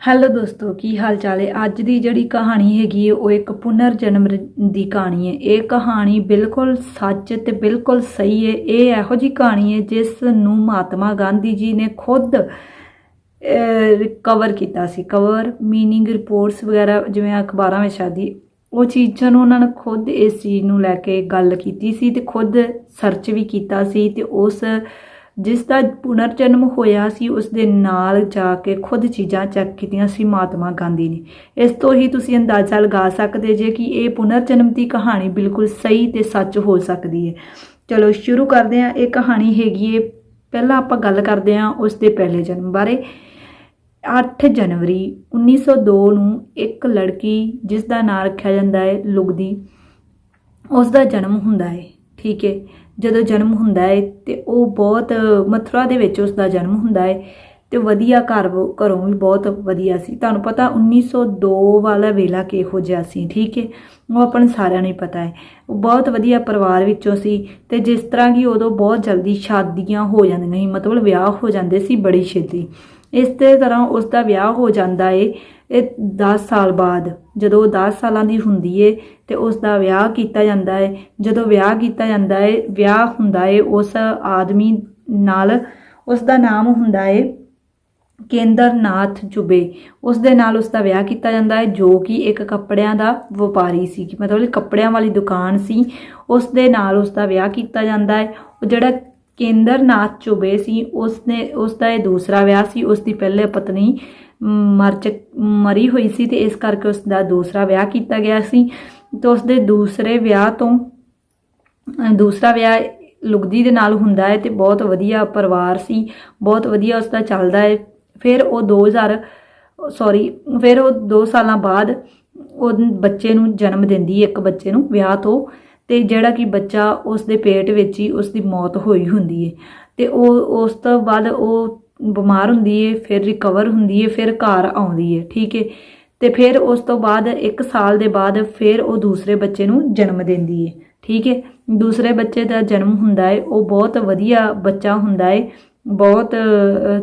Hello ਦੋਸਤੋ, ਕੀ ਹਾਲ ਚਾਲ ਹੈ? ਅੱਜ ਦੀ ਜਿਹੜੀ ਕਹਾਣੀ ਹੈਗੀ ਹੈ, ਉਹ ਇੱਕ ਪੁਨਰ ਜਨਮ ਦੀ ਕਹਾਣੀ ਹੈ। ਇਹ ਕਹਾਣੀ ਬਿਲਕੁਲ ਸੱਚ ਤੇ ਬਿਲਕੁਲ ਸਹੀ ਹੈ। ਇਹ ਇਹੋ ਜੀ ਕਹਾਣੀ ਹੈ, ਜਿਸ ਨੂੰ ਮਹਾਤਮਾ ਗਾਂਧੀ ਜੀ ਨੇ ਖੁਦ ਕਵਰ ਕੀਤਾ ਸੀ। ਕਵਰ ਮੀਨਿੰਗ ਰਿਪੋਰਟਸ ਵਗੈਰਾ, ਜਿਵੇਂ ਅਖਬਾਰਾਂ ਵਿੱਚ ਆਦੀ, ਉਹ ਚੀਜ਼ਾਂ ਨੂੰ ਉਹਨਾਂ ਨੇ ਖੁਦ ਇਸ ਚੀਜ਼ ਨੂੰ ਲੈ ਕੇ ਗੱਲ ਕੀਤੀ ਸੀ ਤੇ ਖੁਦ ਸਰਚ ਵੀ ਕੀਤਾ ਸੀ ਤੇ ਉਸ ਜਿਸ ਦਾ ਪੁਨਰ ਜਨਮ ਹੋਇਆ ਸੀ, ਉਸ ਦੇ ਨਾਲ ਜਾ ਕੇ ਖੁਦ ਚੀਜ਼ਾਂ ਚੈੱਕ ਕੀਤੀਆਂ ਸੀ ਮਹਾਤਮਾ ਗਾਂਧੀ ਨੇ। ਇਸ ਤੋਂ ਹੀ ਤੁਸੀਂ ਅੰਦਾਜ਼ਾ ਲਗਾ ਸਕਦੇ ਜੇ ਕਿ ਇਹ ਪੁਨਰ ਜਨਮ ਦੀ ਕਹਾਣੀ ਬਿਲਕੁਲ ਸਹੀ ਤੇ ਸੱਚ ਹੋ ਸਕਦੀ ਹੈ। ਚਲੋ, ਸ਼ੁਰੂ ਕਰਦੇ ਹਾਂ। ਇਹ ਕਹਾਣੀ ਹੈਗੀ ਹੈ ਪਹਿਲਾਂ ਆਪਾਂ ਗੱਲ ਕਰਦੇ ਹਾਂ ਉਸ ਦੇ ਪਹਿਲੇ ਜਨਮ ਬਾਰੇ। 8 ਜਨਵਰੀ 1902 ਨੂੰ ਇੱਕ ਲੜਕੀ ਜਿਸ ਦਾ ਨਾਮ ਰੱਖਿਆ ਜਾਂਦਾ ਹੈ, ਲੁਗਦੀ, ਉਸ ਦਾ ਜਨਮ ਹੁੰਦਾ ਹੈ। ਠੀਕ ਹੈ। ਜਦੋਂ ਜਨਮ ਹੁੰਦਾ ਹੈ ਤੇ ਉਹ ਬਹੁਤ ਮਥੁਰਾ ਦੇ ਵਿੱਚ ਉਸ ਦਾ ਜਨਮ ਹੁੰਦਾ ਹੈ ਤੇ ਵਧੀਆ ਘਰ ਵ- ਘਰੋਂ ਵੀ ਬਹੁਤ ਵਧੀਆ ਸੀ। ਤੁਹਾਨੂੰ ਪਤਾ 1902 ਵਾਲਾ ਵੇਲਾ ਕਿਹੋ ਜਿਹਾ ਸੀ, ਠੀਕ ਹੈ ਉਹ ਆਪਾਂ ਨੂੰ ਸਾਰਿਆਂ ਨੂੰ ਪਤਾ ਹੈ ਉਹ ਬਹੁਤ ਵਧੀਆ ਪਰਿਵਾਰ ਵਿੱਚੋਂ ਸੀ ਤੇ ਜਿਸ ਤਰ੍ਹਾਂ ਕਿ ਉਦੋਂ ਬਹੁਤ ਜਲਦੀ ਸ਼ਾਦੀਆਂ ਹੋ ਜਾਂਦੀਆਂ ਸੀ, ਮਤਲਬ ਵਿਆਹ ਹੋ ਜਾਂਦੇ ਸੀ ਬੜੀ ਛੇਤੀ। ਇਸ ਦੇ ਤਰ੍ਹਾਂ ਉਸ ਦਾ ਵਿਆਹ ਹੋ ਜਾਂਦਾ ਏ ਇਹ 10 ਸਾਲ ਬਾਅਦ, ਜਦੋਂ ਉਹ 10 ਸਾਲਾਂ ਦੀ ਹੁੰਦੀ ਏ ਤੇ ਉਸ ਦਾ ਵਿਆਹ ਕੀਤਾ ਜਾਂਦਾ ਏ, ਜਦੋਂ ਵਿਆਹ ਕੀਤਾ ਜਾਂਦਾ ਏ, ਵਿਆਹ ਹੁੰਦਾ ਏ, ਉਸ ਆਦਮੀ ਨਾਲ ਉਸ ਦਾ ਨਾਮ ਹੁੰਦਾ ਏ ਕੇਂਦਰਨਾਥ ਚੁਬੇ ਉਸ ਦੇ ਨਾਲ ਉਸ ਦਾ ਵਿਆਹ ਕੀਤਾ ਜਾਂਦਾ ਹੈ ਜੋ ਕਿ ਇੱਕ ਕੱਪੜਿਆਂ ਦਾ ਵਪਾਰੀ ਸੀ, ਮਤਲਬ ਕੱਪੜਿਆਂ ਵਾਲੀ ਦੁਕਾਨ ਸੀ। ਉਸ ਦੇ ਨਾਲ ਉਸ ਦਾ ਵਿਆਹ ਕੀਤਾ ਜਾਂਦਾ ਹੈ ਉਹ ਜਿਹੜਾ ਕੇਂਦਰਨਾਥ ਚੁਬੇ ਸੀ ਉਸ ਨੇ ਉਸ ਦਾ ਇਹ ਦੂਸਰਾ ਵਿਆਹ ਸੀ ਉਸ ਦੀ ਪਹਿਲੇ ਪਤਨੀ ਮਰ ਮਰੀ ਹੋਈ ਸੀ ਤੇ ਇਸ ਕਰਕੇ ਉਸ ਦਾ ਦੂਸਰਾ ਵਿਆਹ ਕੀਤਾ ਗਿਆ ਸੀ। ਤੇ ਉਸ ਦੇ ਦੂਸਰੇ ਵਿਆਹ ਤੋਂ ਦੂਸਰਾ ਵਿਆਹ ਲੁਗਦੀ ਦੇ ਨਾਲ ਹੁੰਦਾ ਹੈ ਤੇ ਬਹੁਤ ਵਧੀਆ ਪਰਿਵਾਰ ਸੀ, ਬਹੁਤ ਵਧੀਆ ਉਸ ਦਾ ਚੱਲਦਾ ਹੈ। ਫਿਰ ਉਹ 2000 ਸੌਰੀ ਫਿਰ ਉਹ 2 ਸਾਲਾਂ ਬਾਅਦ ਉਹ ਬੱਚੇ ਨੂੰ ਜਨਮ ਦਿੰਦੀ ਹੈ ਇੱਕ ਬੱਚੇ ਨੂੰ ਵਿਆਹ ਤੋਂ ਤੇ ਜਿਹੜਾ ਕਿ ਬੱਚਾ ਉਸ ਦੇ ਪੇਟ ਵਿੱਚ ਹੀ ਉਸ ਦੀ ਮੌਤ ਹੋਈ ਹੁੰਦੀ ਹੈ। ਤੇ ਉਹ ਉਸ ਤੋਂ ਬਾਅਦ ਉਹ ਬਿਮਾਰ ਹੁੰਦੀ ਹੈ ਫਿਰ ਰਿਕਵਰ ਹੁੰਦੀ ਹੈ ਫਿਰ ਘਰ ਆਉਂਦੀ ਹੈ ਠੀਕ ਹੈ ਤੇ ਫਿਰ ਉਸ ਤੋਂ ਬਾਅਦ 1 ਸਾਲ ਦੇ ਬਾਅਦ ਫਿਰ ਉਹ ਦੂਸਰੇ ਬੱਚੇ ਨੂੰ ਜਨਮ ਦਿੰਦੀ ਹੈ ਠੀਕ ਹੈ ਦੂਸਰੇ ਬੱਚੇ ਦਾ ਜਨਮ ਹੁੰਦਾ ਹੈ ਉਹ ਬਹੁਤ ਵਧੀਆ ਬੱਚਾ ਹੁੰਦਾ ਹੈ ਬਹੁਤ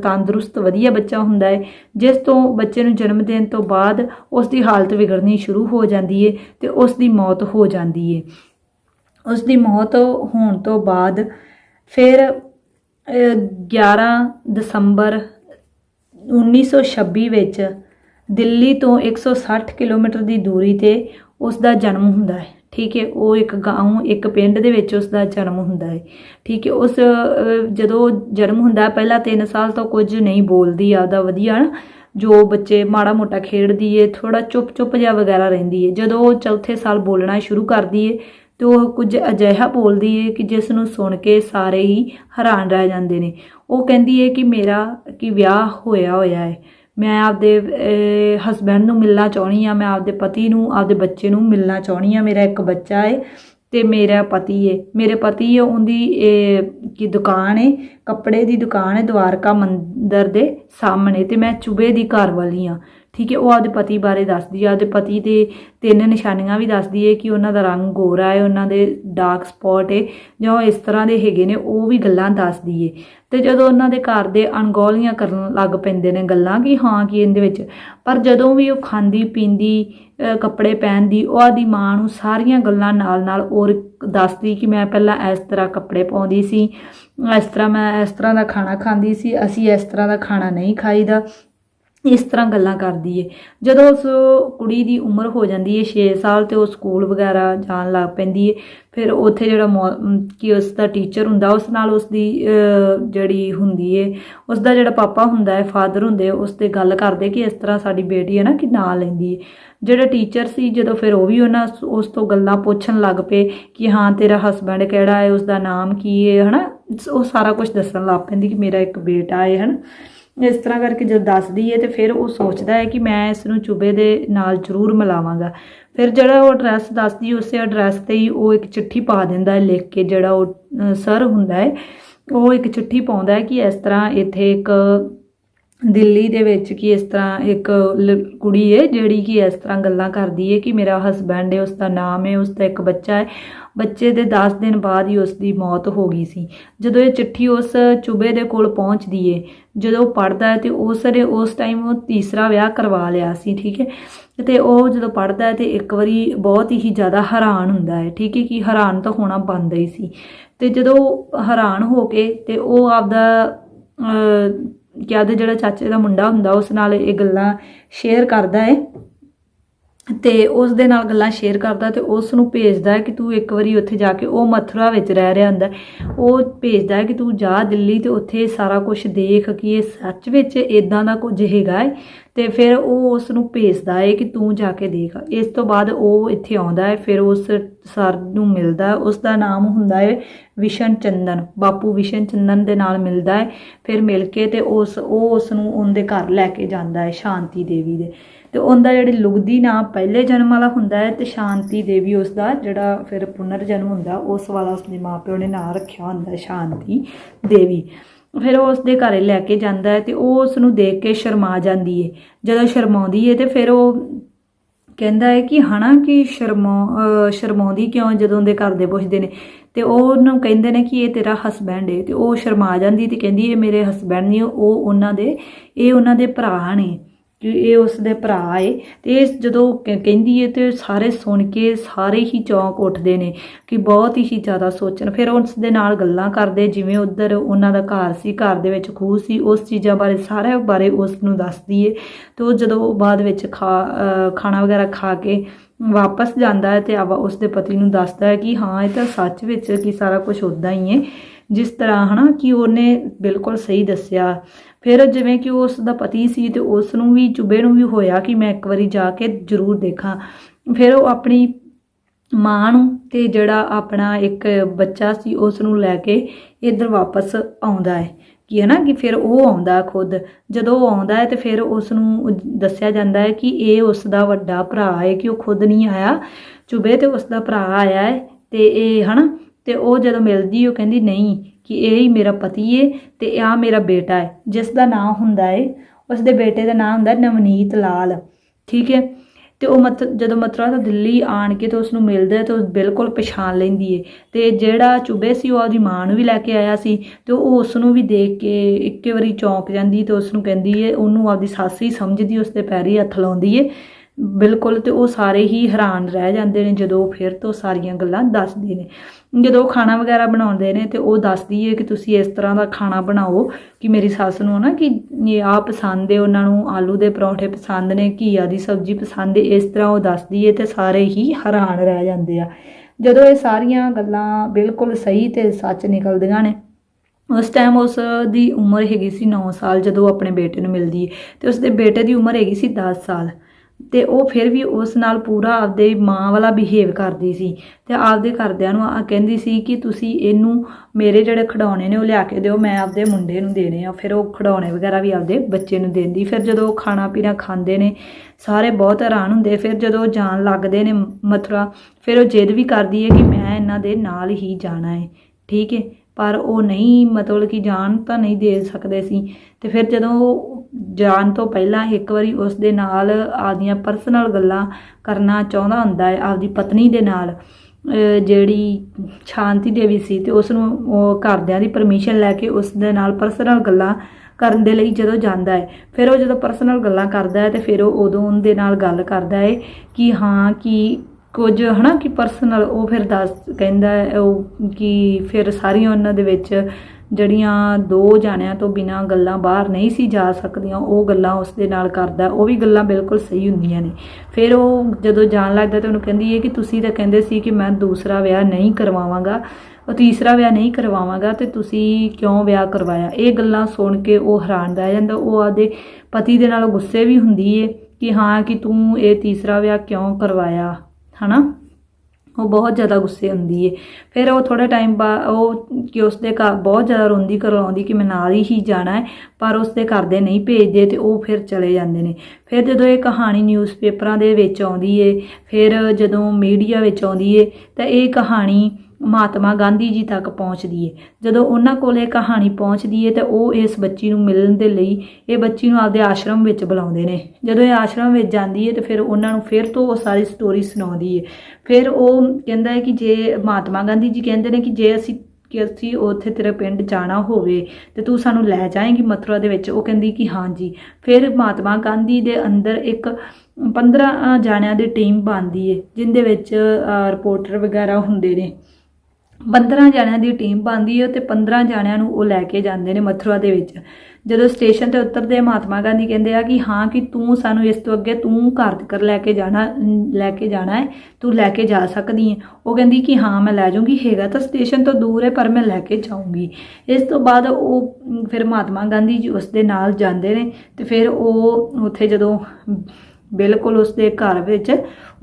ਤੰਦਰੁਸਤ ਵਧੀਆ ਬੱਚਾ ਹੁੰਦਾ ਹੈ ਜਿਸ ਤੋਂ ਬੱਚੇ ਨੂੰ ਜਨਮ ਦੇਣ ਤੋਂ ਬਾਅਦ ਉਸ ਦੀ ਹਾਲਤ ਵਿਗੜਨੀ ਸ਼ੁਰੂ ਹੋ ਜਾਂਦੀ ਹੈ ਤੇ ਉਸ ਦੀ ਮੌਤ ਹੋ ਜਾਂਦੀ ਹੈ ਉਸ ਦੀ ਮੌਤ ਹੋਣ ਤੋਂ ਬਾਅਦ ਫਿਰ 11 ਦਸੰਬਰ 1926 ਵਿੱਚ ਦਿੱਲੀ ਤੋਂ 160 ਕਿਲੋਮੀਟਰ ਦੀ ਦੂਰੀ ਤੇ ਉਸ ਦਾ ਜਨਮ ਹੁੰਦਾ ਹੈ। ਠੀਕ ਹੈ ਉਹ ਇੱਕ ਗਾਉਂ ਇੱਕ ਪਿੰਡ ਦੇ ਵਿੱਚ ਉਸ ਦਾ ਜਨਮ ਹੁੰਦਾ ਹੈ। ਠੀਕ ਹੈ ਉਸ ਅ, ਜਦੋਂ ਜਨਮ ਹੁੰਦਾ ਹੈ, ਪਹਿਲਾਂ 3 ਸਾਲ ਤੋਂ ਕੁਝ ਨਹੀਂ ਬੋਲਦੀ ਆਦਾ ਵਧੀਆ ਜੋ ਬੱਚੇ ਮਾੜਾ ਮੋਟਾ ਖੇਡਦੀ ਏ ਥੋੜਾ ਚੁੱਪ ਚੁੱਪ ਜਿਹਾ ਵਗੈਰਾ ਰਹਿੰਦੀ ਏ। ਜਦੋਂ ਉਹ ਚੌਥੇ ਸਾਲ ਬੋਲਣਾ ਸ਼ੁਰੂ ਕਰਦੀ ਏ ਤੇ ਉਹ ਕੁਝ ਅਜਿਹਾ ਬੋਲਦੀ ਹੈ ਕਿ ਜਿਸ ਨੂੰ ਸੁਣ ਕੇ ਸਾਰੇ ਹੀ ਹੈਰਾਨ ਰਹਿ ਜਾਂਦੇ ਨੇ। ਉਹ ਕਹਿੰਦੀ ਹੈ ਕਿ ਮੇਰਾ, ਕਿ ਵਿਆਹ ਹੋਇਆ ਹੋਇਆ ਹੈ ਮੈਂ ਆਪਦੇ ਹਸਬੰਡ ਨੂੰ ਮਿਲਣਾ ਚਾਹਣੀ ਆ, ਮੈਂ ਆਪਦੇ ਪਤੀ ਨੂੰ, ਆਪਦੇ ਬੱਚੇ ਨੂੰ ਮਿਲਣਾ ਚਾਹਣੀ ਆ। ਮੇਰਾ ਇੱਕ ਬੱਚਾ ਹੈ ਤੇ ਮੇਰਾ ਪਤੀ ਏ। ਮੇਰੇ ਪਤੀ ਏ ਉਹਦੀ ਇਹ ਕੀ ਦੁਕਾਨ ਏ, ਕੱਪੜੇ ਦੀ ਦੁਕਾਨ ਏ ਦਵਾਰਕਾ ਮੰਦਰ ਦੇ ਸਾਹਮਣੇ ਤੇ ਮੈਂ ਚੁਬੇ ਦੀ ਘਰ ਵਾਲੀ ਆ। ਠੀਕ ਹੈ ਉਹ ਆਪਦੇ ਪਤੀ ਬਾਰੇ ਦੱਸਦੀ ਹੈ ਆਪਦੇ ਪਤੀ ਦੇ ਤਿੰਨ ਨਿਸ਼ਾਨੀਆਂ ਵੀ ਦੱਸਦੀ ਹੈ ਕਿ ਉਹਨਾਂ ਦਾ ਰੰਗ ਗੋਰਾ ਹੈ ਉਹਨਾਂ ਦੇ ਡਾਰਕ ਸਪੌਟ ਏ ਜਾਂ ਉਹ ਇਸ ਤਰ੍ਹਾਂ ਦੇ ਹੈਗੇ ਨੇ ਉਹ ਵੀ ਗੱਲਾਂ ਦੱਸਦੀ ਹੈ। ਤੇ ਜਦੋਂ ਉਹਨਾਂ ਦੇ ਘਰ ਦੇ ਅਣਗੌਲੀਆਂ ਕਰਨ ਲੱਗ ਪੈਂਦੇ ਨੇ ਗੱਲਾਂ ਕਿ ਹਾਂ ਕਿ ਇਹਦੇ ਵਿੱਚ ਪਰ ਜਦੋਂ ਵੀ ਉਹ ਖਾਂਦੀ ਪੀਂਦੀ ਅ, ਕੱਪੜੇ ਪਹਿਨਦੀ ਉਹ ਆਦੀ ਮਾਂ ਨੂੰ ਸਾਰੀਆਂ ਗੱਲਾਂ ਨਾਲ ਨਾਲ ਔਰ ਦੱਸਦੀ ਕਿ ਮੈਂ ਪਹਿਲਾਂ ਇਸ ਤਰ੍ਹਾਂ ਕੱਪੜੇ ਪਾਉਂਦੀ ਸੀ ਇਸ ਤਰ੍ਹਾਂ ਮੈਂ ਇਸ ਤਰ੍ਹਾਂ ਦਾ ਖਾਣਾ ਖਾਂਦੀ ਸੀ ਅਸੀਂ ਇਸ ਤਰ੍ਹਾਂ ਦਾ ਖਾਣਾ ਨਹੀਂ ਖਾਈਦਾ ਇਸ ਤਰ੍ਹਾਂ ਗੱਲਾਂ ਕਰਦੀ ਏ। ਜਦੋਂ ਉਸ ਕੁੜੀ ਦੀ ਉਮਰ ਹੋ ਜਾਂਦੀ ਏ 6 ਸਾਲ ਤੇ ਉਹ ਸਕੂਲ ਵਗੈਰਾ ਜਾਣ ਲੱਗ ਪੈਂਦੀ ਏ, ਫਿਰ ਉੱਥੇ ਜਿਹੜਾ ਮੌ- ਕਿ ਉਸ ਦਾ ਟੀਚਰ ਹੁੰਦਾ, ਉਸ ਨਾਲ ਉਸ ਦੀ ਜਿਹੜੀ ਹੁੰਦੀ ਏ, ਉਸ ਦਾ ਜਿਹੜਾ ਪਾਪਾ ਹੁੰਦਾ ਹੈ ਫਾਦਰ ਹੁੰਦੇ, ਉਸ ਤੇ ਗੱਲ ਕਰਦੇ ਕਿ ਇਸ ਤਰ੍ਹਾਂ ਸਾਡੀ ਬੇਟੀ ਹੈ ਨਾ, ਕਿ ਨਾਂ ਲੈਂਦੀ ਏ। ਜਿਹੜਾ ਟੀਚਰ ਸੀ, ਜਦੋਂ ਫਿਰ ਉਹ ਵੀ ਉਹਨਾਂ ਉਸ ਤੋਂ ਗੱਲਾਂ ਪੁੱਛਣ ਲੱਗ ਪਏ ਕਿ ਹਾਂ, ਤੇਰਾ ਹਸਬੰਡ ਕਿਹੜਾ ਹੈ ਉਸ ਦਾ ਨਾਮ ਕੀ ਹੈ ਹਨਾ? ਉਹ ਸਾਰਾ ਕੁਝ ਦੱਸਣ ਲੱਗ ਪੈਂਦੀ ਕਿ ਮੇਰਾ ਇੱਕ ਬੇਟਾ ਹੈ ਹਨਾ? ਇਸ ਤਰ੍ਹਾਂ ਕਰਕੇ ਜਦ ਦੱਸਦੀ ਹੈ ਤੇ ਫਿਰ ਉਹ ਸੋਚਦਾ ਹੈ ਕਿ ਮੈਂ ਇਸ ਨੂੰ ਚੁਬੇ ਦੇ ਨਾਲ ਜ਼ਰੂਰ ਮਿਲਾਵਾਂਗਾ। ਫਿਰ ਜਿਹੜਾ ਉਹ ਐਡਰੈਸ ਦੱਸਦੀ ਉਸੇ ਐਡਰੈਸ ਤੇ ਹੀ ਉਹ ਇੱਕ ਚਿੱਠੀ ਪਾ ਦਿੰਦਾ ਹੈ ਲਿਖ ਕੇ, ਜਿਹੜਾ ਉਹ ਸਰ ਹੁੰਦਾ ਹੈ ਉਹ ਇੱਕ ਚਿੱਠੀ ਪਾਉਂਦਾ ਹੈ ਕਿ ਇਸ ਤਰ੍ਹਾਂ ਇੱਥੇ ਇੱਕ ਦਿੱਲੀ ਦੇ ਵਿੱਚ ਕੀ ਇਸ ਤਰ੍ਹਾਂ ਇੱਕ ਲ- ਕੁੜੀ ਹੈ ਜਿਹੜੀ ਕਿ ਇਸ ਤਰ੍ਹਾਂ ਗੱਲਾਂ ਕਰਦੀ ਹੈ ਕਿ ਮੇਰਾ ਹਸਬੈਂਡ ਹੈ ਉਸ ਦਾ ਨਾਮ ਹੈ ਉਸ ਦਾ ਇੱਕ ਬੱਚਾ ਹੈ ਬੱਚੇ ਦੇ 10 ਦਿਨ ਬਾਅਦ ਹੀ ਉਸ ਦੀ ਮੌਤ ਹੋ ਗਈ ਸੀ। ਜਦੋਂ ਇਹ ਚਿੱਠੀ ਉਸ ਚੁਬੇ ਦੇ ਕੋਲ ਪਹੁੰਚਦੀ ਏ, ਜਦੋਂ ਪੜਦਾ ਹੈ ਤੇ ਉਸ ਨੇ ਉਸ ਟਾਈਮ ਉਹ ਤੀਸਰਾ ਵਿਆਹ ਕਰਵਾ ਲਿਆ ਸੀ, ਠੀਕ ਹੈ ਤੇ ਉਹ ਜਦੋਂ ਪੜਦਾ ਹੈ ਤੇ ਇੱਕ ਵਾਰੀ ਬਹੁਤ ਹੀ ਜ਼ਿਆਦਾ ਹੈਰਾਨ ਹੁੰਦਾ ਹੈ ਠੀਕ ਹੈ ਕਿ ਹੈਰਾਨ ਤਾਂ ਹੋਣਾ ਬਣਦਾ ਹੀ ਸੀ। ਤੇ ਜਦੋਂ ਹੈਰਾਨ ਹੋ ਕੇ ਤੇ ਉਹ ਆਪਦਾ ਕਿ ਆਪਦੇ ਜਿਹੜਾ ਚਾਚੇ ਦਾ ਮੁੰਡਾ ਹੁੰਦਾ ਉਸ ਨਾਲ ਇਹ ਗੱਲਾਂ ਸ਼ੇਅਰ ਕਰਦਾ ਹੈ ਤੇ ਉਸ ਦੇ ਨਾਲ ਗੱਲਾਂ ਸ਼ੇਅਰ ਕਰਦਾ ਤੇ ਉਸ ਨੂੰ ਭੇਜਦਾ ਹੈ ਕਿ ਤੂੰ ਇੱਕ ਵਾਰੀ ਉੱਥੇ ਜਾ ਕੇ ਉਹ ਮਥੁਰਾ ਵਿੱਚ ਰਹਿ ਰਿਹਾ ਹੁੰਦਾ ਉਹ ਭੇਜਦਾ ਹੈ ਕਿ ਤੂੰ ਜਾ ਦਿੱਲੀ ਤੇ ਉੱਥੇ ਸਾਰਾ ਕੁਝ ਦੇਖ ਕਿ ਇਹ ਸੱਚ ਵਿੱਚ ਇਦਾਂ ਦਾ ਕੁਝ ਹੈਗਾ ਹੈ। ਤੇ ਫਿਰ ਉਹ ਉਸ ਨੂੰ ਭੇਜਦਾ ਹੈ ਕਿ ਤੂੰ ਜਾ ਕੇ ਦੇਖ। ਇਸ ਤੋਂ ਬਾਅਦ ਉਹ ਇੱਥੇ ਆਉਂਦਾ ਹੈ, ਫਿਰ ਉਸ ਸਰ ਨੂੰ ਮਿਲਦਾ ਹੈ। ਉਸ ਦਾ ਨਾਮ ਹੁੰਦਾ ਹੈ ਵਿਸ਼ਨ ਚੰਦਨ ਬਾਪੂ ਵਿਸ਼ਨ ਚੰਦਨ ਦੇ ਨਾਲ ਮਿਲਦਾ ਹੈ। ਫਿਰ ਮਿਲ ਕੇ ਤੇ ਉਸ, ਉਹ ਉਸ ਨੂੰ ਉਹਦੇ ਘਰ ਲੈ ਕੇ ਜਾਂਦਾ ਹੈ ਸ਼ਾਂਤੀ ਦੇਵੀ ਦੇ। ਤੇ ਉਹਦਾ ਜਿਹੜੀ ਲੁਗਦੀ ਨਾਮ ਪਹਿਲੇ ਜਨਮ ਵਾਲਾ ਹੁੰਦਾ ਹੈ ਤੇ ਸ਼ਾਂਤੀ ਦੇਵੀ ਉਸ ਦਾ ਜਿਹੜਾ ਫਿਰ ਪੁਨਰ ਜਨਮ ਹੁੰਦਾ, ਉਸ ਵਾਲਾ ਉਸਦੇ ਮਾਪਿਓ ਨੇ ਨਾਂ ਰੱਖਿਆ ਹੁੰਦਾ ਸ਼ਾਂਤੀ ਦੇਵੀ। ਫਿਰ ਉਹ ਉਸਦੇ ਘਰੇ ਲੈ ਕੇ ਜਾਂਦਾ ਹੈ ਤੇ ਉਹ ਉਸ ਨੂੰ ਦੇਖ ਕੇ ਸ਼ਰਮਾ ਜਾਂਦੀ ਹੈ। ਜਦੋਂ ਸ਼ਰਮਾਉਂਦੀ ਹੈ ਤੇ ਫਿਰ ਉਹ ਕਹਿੰਦਾ ਹੈ ਕਿ ਹਨਾ ਕਿ ਸ਼ਰਮਾ ਸ਼ਰਮਾਉਂਦੀ ਕਿਉਂ ਜਦੋਂ ਦੇ ਘਰ ਦੇ ਪੁੱਛਦੇ ਨੇ? ਤੇ ਉਹ ਉਹਨੂੰ ਕਹਿੰਦੇ ਨੇ ਕਿ ਇਹ ਤੇਰਾ ਹਸਬੈਂਡ ਏ ਤੇ ਉਹ ਸ਼ਰਮਾ ਜਾਂਦੀ ਤੇ ਕਹਿੰਦੀ, ਇਹ ਮੇਰੇ ਹਸਬੈਂਡ ਨਹੀਂ, ਉਹ ਉਹਨਾਂ ਦੇ, ਇਹ ਉਹਨਾਂ ਦੇ ਭਰਾ ਨੇ। ਕਿ ਇਹ ਉਸ ਦੇ ਭਰਾ ਏ ਤੇ ਇਹ ਜਦੋਂ ਕ- ਕਹਿੰਦੀ ਏ ਤੇ ਸਾਰੇ ਸੁਣ ਕੇ ਸਾਰੇ ਹੀ ਚੌਂਕ ਉੱਠਦੇ ਨੇ ਕਿ ਬਹੁਤ ਹੀ ਜ਼ਿਆਦਾ ਸੋਚਣ। ਫਿਰ ਉਸ ਦੇ ਨਾਲ ਗੱਲਾਂ ਕਰਦੇ, ਜਿਵੇਂ ਉਧਰ ਉਹਨਾਂ ਦਾ ਘਰ ਸੀ, ਘਰ ਦੇ ਵਿੱਚ ਖੂਹ ਸੀ, ਉਸ ਚੀਜ਼ਾਂ ਬਾਰੇ ਸਾਰਾ ਬਾਰੇ ਉਸ ਨੂੰ ਦੱਸਦੀ ਏ। ਤੇ ਉਹ ਜਦੋਂ ਉਹ ਬਾਅਦ ਵਿੱਚ ਖਾ ਖਾਣਾ ਵਗੈਰਾ ਖਾ ਕੇ ਵਾਪਸ ਜਾਂਦਾ ਹੈ ਤੇ ਆਵਾ ਉਸ ਦੇ ਪਤੀ ਨੂੰ ਦੱਸਦਾ ਹੈ ਕਿ ਹਾਂ, ਇਹ ਤਾਂ ਸੱਚ ਵਿੱਚ ਕਿ ਸਾਰਾ ਕੁਝ ਉਦਾਂ ਹੀ ਹੈ ਜਿਸ ਤਰ੍ਹਾਂ ਹਨਾ ਕਿ ਉਹਨੇ ਬਿਲਕੁਲ ਸਹੀ ਦੱਸਿਆ। ਫਿਰ ਜਿਵੇਂ ਕਿ ਉਸ ਦਾ ਪਤੀ ਸੀ ਤੇ ਉਸ ਨੂੰ ਵੀ, ਚੁਬੇ ਨੂੰ ਵੀ ਹੋਇਆ ਕਿ ਮੈਂ ਇੱਕ ਵਾਰੀ ਜਾ ਕੇ ਜ਼ਰੂਰ ਦੇਖਾਂ। ਫਿਰ ਉਹ ਆਪਣੀ ਮਾਂ ਨੂੰ ਤੇ ਜਿਹੜਾ ਆਪਣਾ ਇੱਕ ਬੱਚਾ ਸੀ, ਉਸ ਨੂੰ ਲੈ ਕੇ ਇੱਧਰ ਵਾਪਸ ਆਉਂਦਾ ਹੈ। ਕਿ ਹੈ ਨਾ ਕਿ ਫਿਰ ਉਹ ਆਉਂਦਾ ਖੁਦ। ਜਦੋਂ ਉਹ ਆਉਂਦਾ ਹੈ ਤੇ ਫਿਰ ਉਸ ਨੂੰ ਦੱਸਿਆ ਜਾਂਦਾ ਹੈ ਕਿ ਇਹ ਉਸ ਦਾ ਵੱਡਾ ਭਰਾ ਹੈ ਕਿ ਉਹ ਖੁਦ ਨਹੀਂ ਆਇਆ। ਚੁਬੇ ਤੇ ਉਸ ਦਾ ਭਰਾ ਆਇਆ ਹੈ ਤੇ ਇਹ ਹਨਾ ਤੇ ਉਹ ਜਦੋਂ ਮਿਲਦੀ, ਉਹ ਕਹਿੰਦੀ, ਨਹੀਂ, ਕਿ ਇਹ ਹੀ ਮੇਰਾ ਪਤੀ ਏ ਤੇ ਆ ਮੇਰਾ ਬੇਟਾ ਹੈ ਜਿਸ ਦਾ ਨਾਮ ਹੁੰਦਾ ਏ, ਉਸ ਦੇ ਬੇਟੇ ਦਾ ਨਾਮ ਹੁੰਦਾ ਨਵਨੀਤ ਲਾਲ। ਠੀਕ ਹੈ ਤੇ ਉਹ ਮਤ, ਜਦੋਂ ਮਥੁਰਾ ਤੋਂ ਦਿੱਲੀ ਆਣ ਕੇ ਤੇ ਉਸ ਨੂੰ ਮਿਲਦਾ ਹੈ ਤੇ ਉਹ ਬਿਲਕੁਲ ਪਛਾਣ ਲੈਂਦੀ ਏ। ਤੇ ਜਿਹੜਾ ਚੁਬੇ ਸੀ, ਉਹ ਆਪਦੀ ਮਾਂ ਨੂੰ ਵੀ ਲੈ ਕੇ ਆਇਆ ਸੀ ਤੇ ਉਹ ਉਸ ਨੂੰ ਵੀ ਦੇਖ ਕੇ ਇੱਕੇ ਵਾਰੀ ਚੌਂਕ ਜਾਂਦੀ ਤੇ ਉਸ ਨੂੰ ਕਹਿੰਦੀ ਏ, ਉਹਨੂੰ ਆਪਦੀ ਸੱਸ ਹੀ ਸਮਝਦੀ ਉਸ ਦੇ ਪੈਰੀ ਹੱਥ ਲਾਉਂਦੀ ਏ। ਬਿਲਕੁਲ ਤੇ ਉਹ ਸਾਰੇ ਹੀ ਹੈਰਾਨ ਰਹਿ ਜਾਂਦੇ ਨੇ ਜਦੋਂ ਉਹ ਫਿਰ ਤੋਂ ਸਾਰੀਆਂ ਗੱਲਾਂ ਦੱਸਦੇ ਨੇ। ਜਦੋਂ ਉਹ ਖਾਣਾ ਵਗੈਰਾ ਬਣਾਉਂਦੇ ਨੇ ਤੇ ਉਹ ਦੱਸਦੀ ਹੈ ਕਿ ਤੁਸੀਂ ਇਸ ਤਰ੍ਹਾਂ ਦਾ ਖਾਣਾ ਬਣਾਓ ਕਿ ਮੇਰੀ ਸੱਸ ਨੂੰ ਨਾ ਕਿ ਇਹ ਆ ਪਸੰਦ ਹੈ ਉਹਨਾਂ ਨੂੰ ਆਲੂ ਦੇ ਪਰੌਂਠੇ ਪਸੰਦ ਨੇ, ਘੀਆ ਦੀ ਸਬਜ਼ੀ ਪਸੰਦ ਏ, ਇਸ ਤਰ੍ਹਾਂ ਉਹ ਦੱਸਦੀ ਹੈ ਤੇ ਸਾਰੇ ਹੀ ਹੈਰਾਨ ਰਹਿ ਜਾਂਦੇ ਆ। ਜਦੋਂ ਇਹ ਸਾਰੀਆਂ ਗੱਲਾਂ ਬਿਲਕੁਲ ਸਹੀ ਤੇ ਸੱਚ ਨਿਕਲਦੀਆਂ ਨੇ, ਉਸ ਟਾਈਮ ਉਸ ਦੀ ਉਮਰ ਹੈਗੀ ਸੀ 9 ਸਾਲ ਜਦੋਂ ਆਪਣੇ ਬੇਟੇ ਨੂੰ ਮਿਲਦੀ ਹੈ ਤੇ ਉਸ ਦੇ ਬੇਟੇ ਦੀ ਉਮਰ ਹੈਗੀ ਸੀ 10 ਸਾਲ। ਤੇ ਉਹ ਫਿਰ ਵੀ ਉਸ ਨਾਲ ਪੂਰਾ ਆਪਦੇ ਮਾਂ ਵਾਲਾ ਬਿਹੇਵ ਕਰਦੀ ਸੀ ਤੇ ਆਪਦੇ ਘਰਦਿਆਂ ਨੂੰ ਆ ਕਹਿੰਦੀ ਸੀ ਕਿ ਤੁਸੀਂ ਇਹਨੂੰ ਮੇਰੇ ਜਿਹੜੇ ਖਿਡੌਣੇ ਨੇ ਉਹ ਲਿਆ ਕੇ ਦਿਓ, ਮੈਂ ਆਪਦੇ ਮੁੰਡੇ ਨੂੰ ਦੇਣੇ ਆ। ਫਿਰ ਉਹ ਖਿਡੌਣੇ ਵਗੈਰਾ ਵੀ ਆਪਦੇ ਬੱਚੇ ਨੂੰ ਦਿੰਦੀ। ਫਿਰ ਜਦੋਂ ਉਹ ਖਾਣਾ ਪੀਣਾ ਖਾਂਦੇ ਨੇ, ਸਾਰੇ ਬਹੁਤ ਹੈਰਾਨ ਹੁੰਦੇ। ਫਿਰ ਜਦੋਂ ਉਹ ਜਾਣ ਲੱਗਦੇ ਨੇ ਮਥੁਰਾ, ਫਿਰ ਉਹ ਜਿੱਦ ਵੀ ਕਰਦੀ ਹੈ ਕਿ ਮੈਂ ਇਹਨਾਂ ਦੇ ਨਾਲ ਹੀ ਜਾਣਾ ਹੈ। ਠੀਕ ਹੈ? ਪਰ ਉਹ ਨਹੀਂ, ਮਤਲਬ ਕਿ ਜਾਨ ਤਾਂ ਨਹੀਂ ਦੇ ਸਕਦੇ ਸੀ। ਤੇ ਫਿਰ ਜਦੋਂ ਉਹ ਜਾਣ ਤੋਂ ਪਹਿਲਾਂ ਇੱਕ ਵਾਰੀ ਉਸ ਦੇ ਨਾਲ ਆਪਦੀਆਂ ਪਰਸਨਲ ਗੱਲਾਂ ਕਰਨਾ ਚਾਹੁੰਦਾ ਹੁੰਦਾ ਹੈ, ਆਪਦੀ ਪਤਨੀ ਦੇ ਨਾਲ ਜਿਹੜੀ ਸ਼ਾਂਤੀ ਦੇਵੀ ਸੀ ਤੇ ਉਸ ਨੂੰ ਉਹ ਘਰਦਿਆਂ ਦੀ ਪਰਮਿਸ਼ਨ ਲੈ ਕੇ ਉਸ ਦੇ ਨਾਲ ਪਰਸਨਲ ਗੱਲਾਂ ਕਰਨ ਦੇ ਲਈ ਜਦੋਂ ਜਾਂਦਾ ਹੈ, ਫਿਰ ਉਹ ਜਦੋਂ ਪਰਸਨਲ ਗੱਲਾਂ ਕਰਦਾ ਹੈ ਤੇ ਫਿਰ ਉਹ ਉਦੋਂ ਉਹਦੇ ਨਾਲ ਗੱਲ ਕਰਦਾ ਹੈ ਕਿ ਹਾਂ, ਕਿ ਕੁਝ, ਹਨਾ, ਕਿ ਪਰਸਨਲ ਉਹ ਫਿਰ ਦੱਸ ਕਹਿੰਦਾ ਉਹ ਕਿ ਫਿਰ ਸਾਰੀਆਂ ਉਹਨਾਂ ਦੇ ਵਿੱਚ ਜਿਹੜੀਆਂ ਦੋ ਜਾਣਿਆਂ ਤੋਂ ਬਿਨਾ ਗੱਲਾਂ ਬਾਹਰ ਨਹੀਂ ਸੀ ਜਾ ਸਕਦੀਆਂ, ਉਹ ਗੱਲਾਂ ਉਸ ਦੇ ਨਾਲ ਕਰਦਾ, ਉਹ ਵੀ ਗੱਲਾਂ ਬਿਲਕੁਲ ਸਹੀ ਹੁੰਦੀਆਂ ਨੇ। ਫਿਰ ਉਹ ਜਦੋਂ ਜਾਣ ਲੱਗਦਾ ਤਾਂ ਉਹਨੂੰ ਕਹਿੰਦੀ ਹੈ ਕਿ ਤੁਸੀਂ ਤਾਂ ਕਹਿੰਦੇ ਸੀ ਕਿ ਮੈਂ ਦੂਸਰਾ ਵਿਆਹ ਨਹੀਂ ਕਰਵਾਵਾਂਗਾ, ਉਹ ਤੀਸਰਾ ਵਿਆਹ ਨਹੀਂ ਕਰਵਾਵਾਂਗਾ ਤੇ ਤੁਸੀਂ ਕਿਉਂ ਵਿਆਹ ਕਰਵਾਇਆ? ਇਹ ਗੱਲਾਂ ਸੁਣ ਕੇ ਉਹ ਹੈਰਾਨ ਰਹਿ ਜਾਂਦਾ, ਉਹ ਆਦੇ ਪਤੀ ਦੇ ਨਾਲ ਗੁੱਸੇ ਵੀ ਹੁੰਦੀ ਏ ਕਿ ਹਾਂ ਕਿ ਤੂੰ ਇਹ ਤੀਸਰਾ ਵਿਆਹ ਕਿਉਂ ਕਰਵਾਇਆ? ਹਨਾ? ਉਹ ਬਹੁਤ ਜ਼ਿਆਦਾ ਗੁੱਸੇ ਹੁੰਦੀ ਏ। ਫਿਰ ਉਹ ਥੋੜੇ ਟਾਈਮ ਬਾਅਦ ਉਹ ਕਿ ਉਸ ਦੇ ਘਰ ਬਹੁਤ ਜ਼ਿਆਦਾ ਰੋਂਦੀ ਕਰਵਾਉਂਦੀ ਕਿ ਮੈਂ ਨਾਲ ਹੀ ਜਾਣਾ ਹੈ ਪਰ ਉਸ ਦੇ ਘਰ ਦੇ ਨਹੀਂ ਭੇਜਦੇ ਤੇ ਉਹ ਫਿਰ ਚਲੇ ਜਾਂਦੇ ਨੇ। ਫਿਰ ਜਦੋਂ ਇਹ ਕਹਾਣੀ ਨਿਊਜ਼ਪੇਪਰਾਂ ਦੇ ਵਿੱਚ ਆਉਂਦੀ ਏ, ਫਿਰ ਜਦੋਂ ਮੀਡੀਆ ਵਿੱਚ ਆਉਂਦੀ ਏ, ਤਾਂ ਇਹ ਕਹਾਣੀ ਮਹਾਤਮਾ ਗਾਂਧੀ ਜੀ ਤੱਕ ਪਹੁੰਚਦੀ ਹੈ ਜਦੋਂ ਉਹਨਾਂ ਕੋਲ ਇਹ ਕਹਾਣੀ ਪਹੁੰਚਦੀ ਹੈ ਤੇ ਉਹ ਇਸ ਬੱਚੀ ਨੂੰ ਮਿਲਣ ਦੇ ਲਈ ਇਹ ਬੱਚੀ ਨੂੰ ਆਪਦੇ ਆਸ਼ਰਮ ਵਿੱਚ ਬੁਲਾਉਂਦੇ ਨੇ। ਜਦੋਂ ਇਹ ਆਸ਼ਰਮ ਵਿੱਚ ਜਾਂਦੀ ਹੈ ਤੇ ਫਿਰ ਉਹਨਾਂ ਨੂੰ ਫਿਰ ਤੋਂ ਉਹ ਸਾਰੀ ਸਟੋਰੀ ਸੁਣਾਉਂਦੀ ਹੈ ਫਿਰ ਉਹ ਕਹਿੰਦਾ ਹੈ ਕਿ ਜੇ ਮਹਾਤਮਾ ਗਾਂਧੀ ਜੀ ਕਹਿੰਦੇ ਨੇ ਕਿ ਜੇ ਅਸੀਂ, ਕਿ ਅਸੀਂ ਉੱਥੇ ਤੇਰੇ ਪਿੰਡ ਜਾਣਾ ਹੋਵੇ, ਤੇ ਤੂੰ ਸਾਨੂੰ ਲੈ ਜਾਏਂਗੀ ਮਥੁਰਾ ਦੇ ਵਿੱਚ। ਉਹ ਕਹਿੰਦੀ ਕਿ ਹਾਂਜੀ ਫਿਰ ਮਹਾਤਮਾ ਗਾਂਧੀ ਦੇ ਅੰਦਰ ਇੱਕ 15 ਜਾਣਿਆਂ ਦੀ ਟੀਮ ਬਣਦੀ ਹੈ ਜਿੰਦੇ ਵਿੱਚ ਰਿਪੋਰਟਰ ਵਗੈਰਾ ਹੁੰਦੇ ਨੇ। 15 ਜਣਿਆਂ ਦੀ ਟੀਮ ਬਣਦੀ ਹੈ ਤੇ 15 ਜਣਿਆਂ ਨੂੰ ਉਹ ਲੈ ਕੇ ਜਾਂਦੇ ਨੇ ਮਥੁਰਾ ਦੇ ਵਿੱਚ। ਜਦੋਂ ਸਟੇਸ਼ਨ ਤੇ ਉਤਰਦੇ ਮਹਾਤਮਾ ਗਾਂਧੀ ਕਹਿੰਦੇ ਆ ਕਿ ਹਾਂ ਕਿ ਤੂੰ ਸਾਨੂੰ ਇਸ ਤੋਂ ਅੱਗੇ ਤੂੰ ਘਰ ਤੱਕ ਲੈ ਕੇ ਜਾਣਾ, ਲੈ ਕੇ ਜਾਣਾ ਹੈ, ਤੂੰ ਲੈ ਕੇ ਜਾ ਸਕਦੀ ਹੈ। ਉਹ ਕਹਿੰਦੀ ਕਿ ਹਾਂ, ਮੈਂ ਲੈ ਜਾਊਂਗੀ, ਹੈਗਾ ਤਾਂ ਸਟੇਸ਼ਨ ਤੋਂ ਦੂਰ ਹੈ, ਪਰ ਮੈਂ ਲੈ ਕੇ ਜਾਊਂਗੀ। ਇਸ ਤੋਂ ਬਾਅਦ ਉਹ, ਫਿਰ ਮਹਾਤਮਾ ਗਾਂਧੀ ਜੀ ਉਸ ਦੇ ਨਾਲ ਜਾਂਦੇ ਨੇ ਤੇ ਫਿਰ ਉਹ ਉੱਥੇ ਜਦੋਂ ਬਿਲਕੁਲ ਉਸਦੇ ਘਰ ਵਿੱਚ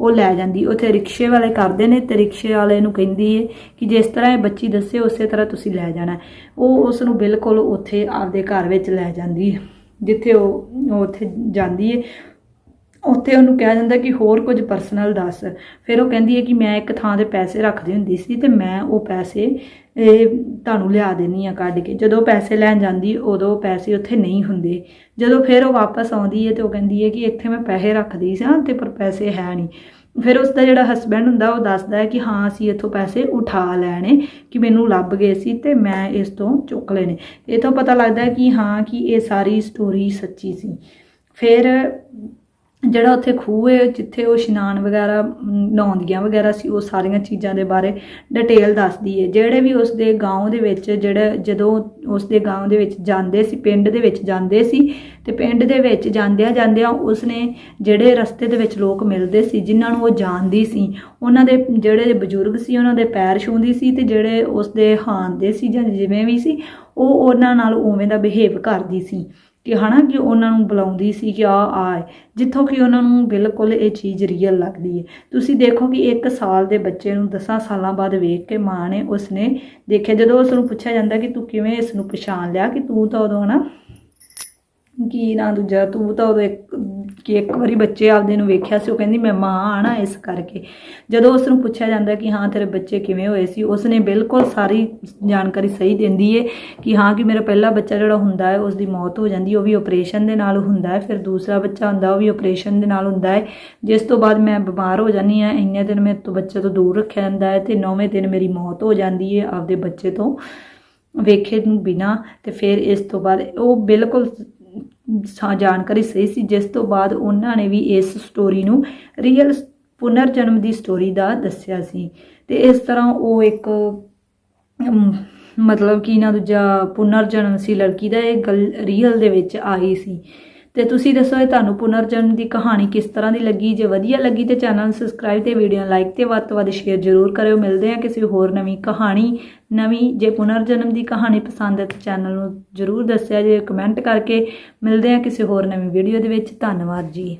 ਉਹ ਲੈ ਜਾਂਦੀ। ਉੱਥੇ ਰਿਕਸ਼ੇ ਵਾਲੇ ਕਰਦੇ ਨੇ ਤੇ ਰਿਕਸ਼ੇ ਵਾਲੇ ਨੂੰ ਕਹਿੰਦੀ ਹੈ ਕਿ ਜਿਸ ਤਰ੍ਹਾਂ ਇਹ ਬੱਚੀ ਦੱਸੇ, ਉਸੇ ਤਰ੍ਹਾਂ ਤੁਸੀਂ ਲੈ ਜਾਣਾ। ਉਹ ਉਸ ਨੂੰ ਬਿਲਕੁਲ ਉੱਥੇ ਆਪਦੇ ਘਰ ਵਿੱਚ ਲੈ ਜਾਂਦੀ ਹੈ ਜਿੱਥੇ ਉਹ ਉਹ ਉੱਥੇ ਜਾਂਦੀ ਹੈ ਉੱਥੇ ਉਹਨੂੰ ਕਿਹਾ ਜਾਂਦਾ ਕਿ ਹੋਰ ਕੁਝ ਪਰਸਨਲ ਦੱਸ। ਫਿਰ ਉਹ ਕਹਿੰਦੀ ਹੈ ਕਿ ਮੈਂ ਇੱਕ ਥਾਂ ਤੇ ਪੈਸੇ ਰੱਖਦੀ ਹੁੰਦੀ ਸੀ ਤੇ ਮੈਂ ਉਹ ਪੈਸੇ, ਇਹ ਤੁਹਾਨੂੰ ਲਿਆ ਦੇਣੀ ਆ ਕੱਢ ਕੇ। ਜਦੋਂ ਪੈਸੇ ਲੈਣ ਜਾਂਦੀ, ਉਦੋਂ ਪੈਸੇ ਉੱਥੇ ਨਹੀਂ ਹੁੰਦੇ। ਜਦੋਂ ਫਿਰ ਉਹ ਵਾਪਸ ਆਉਂਦੀ ਹੈ ਤੇ ਉਹ ਕਹਿੰਦੀ ਹੈ ਕਿ ਇੱਥੇ ਮੈਂ ਪੈਸੇ ਰੱਖਦੀ ਸੀ ਤੇ ਪਰ ਪੈਸੇ ਹੈ ਨਹੀਂ। ਫਿਰ ਉਸ ਦਾ ਜਿਹੜਾ ਹਸਬੈਂਡ ਹੁੰਦਾ, ਉਹ ਦੱਸਦਾ ਹੈ ਕਿ ਹਾਂ, ਅਸੀਂ ਇੱਥੋਂ ਪੈਸੇ ਉਠਾ ਲੈਣੇ ਕਿ ਮੈਨੂੰ ਲੱਭ ਗਏ ਸੀ ਤੇ ਮੈਂ ਇਸ ਤੋਂ ਚੁੱਕ ਲਏ ਨੇ ਇਹ ਤੋਂ ਪਤਾ ਲੱਗਦਾ ਹੈ ਕਿ ਹਾਂ, ਕਿ ਇਹ ਸਾਰੀ ਸਟੋਰੀ ਸੱਚੀ ਸੀ। ਫਿਰ ਜਿਹੜਾ ਉੱਥੇ ਖੂਹ ਹੈ ਜਿੱਥੇ ਉਹ ਇਸ਼ਨਾਨ ਵਗੈਰਾ ਮ, ਨਹਾਉਂਦੀਆਂ ਵਗੈਰਾ ਸੀ ਉਹ ਸਾਰੀਆਂ ਚੀਜ਼ਾਂ ਦੇ ਬਾਰੇ ਡਿਟੇਲ ਦੱਸਦੀ ਹੈ ਜਿਹੜੇ ਵੀ ਉਸ ਦੇ گاؤں ਦੇ ਵਿੱਚ ਜਿਹੜਾ ਜਦੋਂ ਉਸ ਦੇ گاؤں ਦੇ ਵਿੱਚ ਜਾਂਦੇ ਸੀ ਪਿੰਡ ਦੇ ਵਿੱਚ ਜਾਂਦੇ ਸੀ ਤੇ ਪਿੰਡ ਦੇ ਵਿੱਚ ਜਾਂਦਿਆਂ ਜਾਂਦਿਆਂ ਉਸਨੇ ਜਿਹੜੇ ਰਸਤੇ ਦੇ ਵਿੱਚ ਲੋਕ ਮਿਲਦੇ ਸੀ ਜਿਨ੍ਹਾਂ ਨੂੰ ਉਹ ਜਾਣਦੀ ਸੀ ਉਹਨਾਂ ਦੇ ਜਿਹੜੇ ਬਜ਼ੁਰਗ ਸੀ ਉਹਨਾਂ ਦੇ ਪੈਰ ਛੂੰਹਦੀ ਸੀ ਤੇ ਜਿਹੜੇ ਉਸ ਦੇ ਹਾਨਦੇ ਸੀ ਜਾਂ ਜਿਵੇਂ ਵੀ ਸੀ ਉਹ ਉਹਨਾਂ ਨਾਲ ਉਵੇਂ ਦਾ ਬਿਹੇਵ ਕਰਦੀ ਸੀ ਕਿ ਹਨਾ ਕਿ ਉਹਨਾਂ ਨੂੰ ਬੁਲਾਉਂਦੀ ਸੀ ਕਿ ਆ ਆਏ ਜਿੱਥੋਂ ਕਿ ਉਹਨਾਂ ਨੂੰ ਬਿਲਕੁਲ ਇਹ ਚੀਜ਼ ਰੀਅਲ ਲੱਗਦੀ ਹੈ ਤੁਸੀਂ ਦੇਖੋ ਕਿ 1 ਸਾਲ ਦੇ ਬੱਚੇ ਨੂੰ 10 ਸਾਲਾਂ ਬਾਅਦ ਵੇਖ ਕੇ ਮਾਂ ਨੇ ਉਸਨੇ ਦੇਖਿਆ, ਜਦੋਂ ਉਸ ਨੂੰ ਪੁੱਛਿਆ ਜਾਂਦਾ ਕਿ ਤੂੰ ਕਿਵੇਂ ਇਸ ਨੂੰ ਪਛਾਣ ਲਿਆ, ਕਿ ਤੂੰ ਤਾਂ ਉਦੋਂ ਹਨਾ ਕੀ ਨਾ ਦੂਜਾ, ਤੂੰ ਤਾਂ ਉਦੋਂ ਇੱਕ, ਕਿ ਇੱਕ ਵਾਰੀ ਬੱਚੇ ਆਪਦੇ ਨੂੰ ਵੇਖਿਆ ਸੀ, ਉਹ ਕਹਿੰਦੀ ਮੈਂ ਮਾਂ ਆਣਾ ਇਸ ਕਰਕੇ। ਜਦੋਂ ਉਸ ਨੂੰ ਪੁੱਛਿਆ ਜਾਂਦਾ ਕਿ ਹਾਂ ਤੇਰੇ ਬੱਚੇ ਕਿਵੇਂ ਹੋਏ ਸੀ ਉਸ ਨੇ ਬਿਲਕੁਲ ਸਾਰੀ ਜਾਣਕਾਰੀ ਸਹੀ ਦਿੰਦੀ ਏ ਕਿ ਹਾਂ ਕਿ ਮੇਰਾ ਪਹਿਲਾ ਬੱਚਾ ਜਿਹੜਾ ਹੁੰਦਾ ਹੈ ਉਸ ਦੀ ਮੌਤ ਹੋ ਜਾਂਦੀ ਉਹ ਵੀ ਆਪਰੇਸ਼ਨ ਦੇ ਨਾਲ ਹੁੰਦਾ ਹੈ ਫਿਰ ਦੂਸਰਾ ਬੱਚਾ ਹੁੰਦਾ ਉਹ ਵੀ ਆਪਰੇਸ਼ਨ ਦੇ ਨਾਲ ਹੁੰਦਾ ਹੈ ਜਿਸ ਤੋਂ ਬਾਅਦ ਮੈਂ ਬਿਮਾਰ ਹੋ ਜਾਂਦੀ ਹਾਂ ਇੰਨੇ ਦਿਨ ਮੇਰੇ ਤੋਂ ਬੱਚੇ ਤੋਂ ਦੂਰ ਰੱਖਿਆ ਜਾਂਦਾ ਹੈ ਤੇ ਨੌਵੇਂ ਦਿਨ ਮੇਰੀ ਮੌਤ ਹੋ ਜਾਂਦੀ ਹੈ ਆਪਦੇ ਬੱਚੇ ਤੋਂ ਵੇਖੇ ਨੂੰ ਬਿਨਾ ਤੇ ਫਿਰ ਇਸ ਤੋਂ ਬਾਅਦ ਉਹ ਬਿਲਕੁਲ ਜਾਣਕਾਰੀ ਸਹੀ ਸੀ। ਜਿਸ ਤੋਂ ਬਾਅਦ ਉਹਨਾਂ ਨੇ ਵੀ ਇਸ ਸਟੋਰੀ ਨੂੰ ਰੀਅਲ ਪੁਨਰ ਜਨਮ ਦੀ ਸਟੋਰੀ ਦਾ ਦੱਸਿਆ ਸੀ। ਤੇ ਇਸ ਤਰ੍ਹਾਂ ਉਹ ਇੱਕ ਮਤਲਬ ਕਿ ਨਾ ਦੂਜਾ ਪੁਨਰ ਜਨਮ ਸੀ। ਲੜਕੀ ਦਾ ਇਹ ਗੱਲ ਰੀਅਲ ਦੇ ਵਿੱਚ ਆਈ ਸੀ। ਤੇ ਤੁਸੀਂ ਦੱਸੋ ਇਹ ਤੁਹਾਨੂੰ ਪੁਨਰਜਨਮ ਦੀ ਕਹਾਣੀ ਕਿਸ ਤਰ੍ਹਾਂ ਦੀ ਲੱਗੀ? ਜੇ ਵਧੀਆ ਲੱਗੀ ਤੇ ਚੈਨਲ ਨੂੰ ਸਬਸਕ੍ਰਾਈਬ ਤੇ ਵੀਡੀਓ ਲਾਈਕ ਤੇ ਵੱਧ ਤੋਂ ਵੱਧ ਸ਼ੇਅਰ ਜ਼ਰੂਰ ਕਰਿਓ। ਮਿਲਦੇ ਹਾਂ ਕਿਸੇ ਹੋਰ ਨਵੀਂ ਕਹਾਣੀ, ਨਵੀਂ ਜੇ ਪੁਨਰਜਨਮ ਦੀ ਕਹਾਣੀ ਪਸੰਦ ਹੈ ਤਾਂ ਚੈਨਲ ਨੂੰ ਜ਼ਰੂਰ ਦੱਸਿਆ ਜੇ ਕਮੈਂਟ ਕਰਕੇ। ਮਿਲਦੇ ਹਾਂ ਕਿਸੇ ਹੋਰ ਨਵੀਂ ਵੀਡੀਓ ਦੇ ਵਿੱਚ। ਧੰਨਵਾਦ ਜੀ।